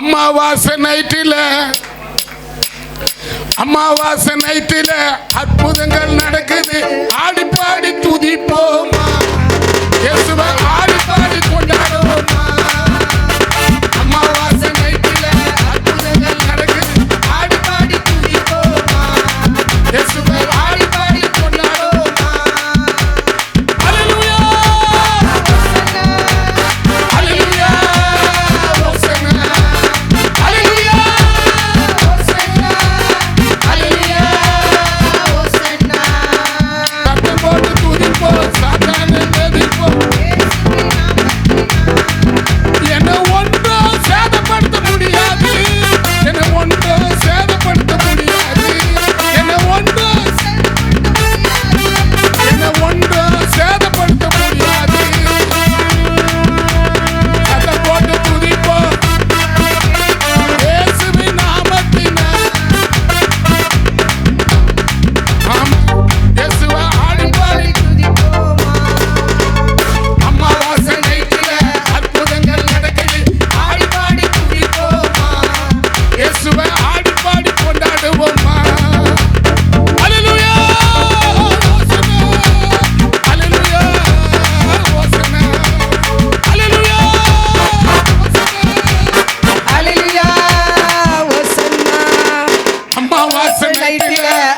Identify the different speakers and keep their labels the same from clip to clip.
Speaker 1: அமாவாசை நைட்டில் அமாவாசை நைட்டில் அற்புதங்கள் நடக்குது. ஆடி பாடி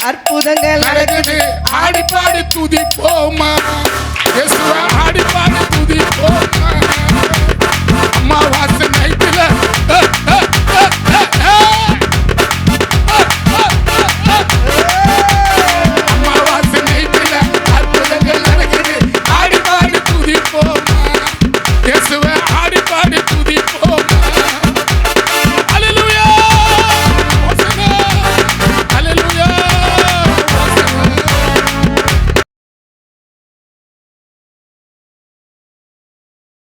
Speaker 2: அற்புதங்கள்
Speaker 1: நடக்குது. ஆடி பாடி துதிப்போமா?